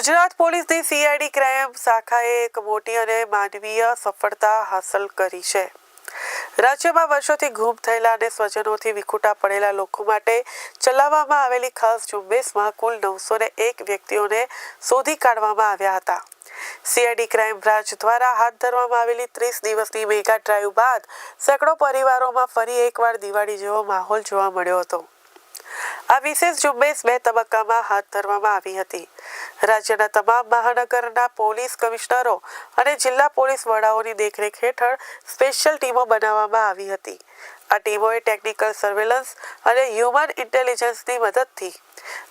ગુજરાત પોલીસની CID crime શાખાએ એક મોટી અને માનવીય સફળતા હાંસલ કરી છે. રાજ્યમાં વર્ષોથી ગુમ થયેલા અને સ્વજનોથી વિખૂટા પડેલા લોકો માટે ચલાવવામાં આવેલી ખાસ ઝુંબેશમાં કુલ નવસો એક વ્યક્તિઓને શોધી કાઢવામાં આવ્યા હતા. સીઆઈડી ક્રાઇમ બ્રાન્ચ દ્વારા હાથ ધરવામાં આવેલી ત્રીસ દિવસની મેગા ડ્રાઈવ બાદ સેંકડો પરિવારોમાં ફરી એકવાર દિવાળી જેવો માહોલ જોવા મળ્યો હતો. આ વિશેષ ઝુંબેશ બે તબક્કામાં હાથ ધરવામાં આવી હતી. રાજ્યના તમામ મહાનગરના પોલીસ કમિશનરો અને જિલ્લા પોલીસ વડાઓની દેખરેખ હેઠળ સ્પેશિયલ ટીમો બનાવવામાં આવી હતી. આ ટીમોએ ટેકનિકલ સર્વેલન્સ અને હ્યુમન ઇન્ટેલિજન્સની મદદથી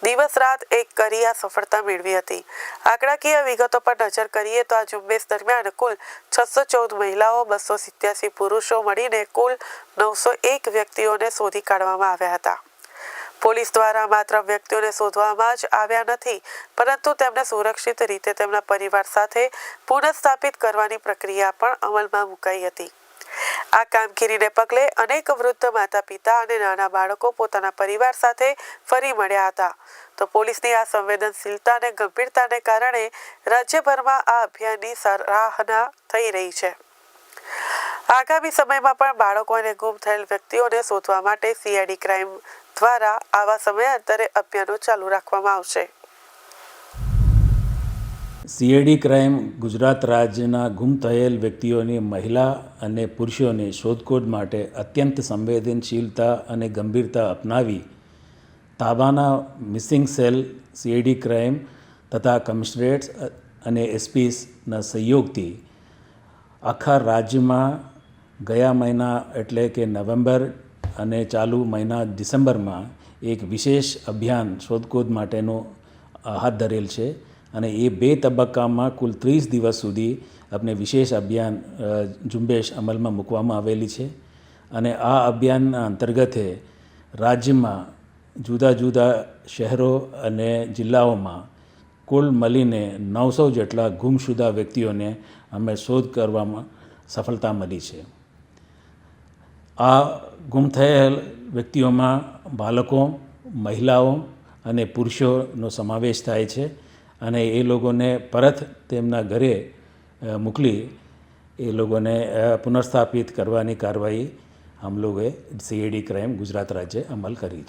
દિવસ રાત એક કરી આ સફળતા મેળવી હતી. આંકડાકીય વિગતો પર નજર કરીએ તો આ ઝુંબેશ દરમિયાન કુલ છસો ચૌદ મહિલાઓ, બસો સિત્યાસી પુરુષો મળીને કુલ નવસો એક વ્યક્તિઓને શોધી કાઢવામાં આવ્યા હતા. પોલીસ દ્વારા માત્ર વ્યક્તિઓને શોધવામાં જ આવ્યા નથી, પરંતુ તેમને સુરક્ષિત રીતે તેમના પરિવાર સાથે પુનઃસ્થાપિત કરવાની પ્રક્રિયા પણ અમલમાં મુકાઈ હતી. આ કામગીરીને પગલે અનેક વૃદ્ધ માતા પિતા અને નાના બાળકો પોતાના પરિવાર સાથે ફરી મળ્યા હતા. તો પોલીસની આ સંવેદનશીલતા અને ગંભીરતાને કારણે રાજ્યભરમાં આ અભિયાનની સરાહના થઈ રહી છે. આગામી સમયમાં પણ બાળકો અને ગુમ થયેલ વ્યક્તિઓને શોધવા માટે સીઆઈડી ક્રાઇમ દ્વારા આવા સમયાંતરે અભિયાનો ચાલુ રાખવામાં આવશે. સીએડી ક્રાઇમ ગુજરાત રાજ્યના ગુમ થયેલ વ્યક્તિઓની મહિલા અને પુરુષોની શોધખોળ માટે અત્યંત સંવેદનશીલતા અને ગંભીરતા અપનાવી તાબાના મિસિંગ સેલ સીએડી ક્રાઇમ તથા કમિશનરેટ્સ અને એસપીસના સહયોગથી આખા રાજ્યમાં ગયા મહિના એટલે કે નવેમ્બર અને ચાલુ મહિના ડિસેમ્બરમાં એક વિશેષ અભિયાન શોધખોળ માટેનું હાથ ધરેલ છે અને એ બે તબક્કામાં કુલ ત્રીસ દિવસ સુધી આપણે વિશેષ અભિયાન ઝુંબેશ અમલમાં મૂકવામાં આવેલી છે અને આ અભિયાનના અંતર્ગતે રાજ્યમાં જુદા જુદા શહેરો અને જિલ્લાઓમાં કુલ મળીને નવસો જેટલા ગુમશુદા વ્યક્તિઓને અમે શોધ કરવામાં સફળતા મળી છે. આ ગુમ થયેલ વ્યક્તિઓમાં બાળકો મહિલાઓ અને પુરુષોનો સમાવેશ થાય છે અને એ લોકોને પરત તેમના ઘરે મોકલી એ લોકોને પુનઃસ્થાપિત કરવાની કાર્યવાહી હમ લોકોએ સીએડી ક્રાઇમ ગુજરાત રાજ્ય અમલ કરી છે.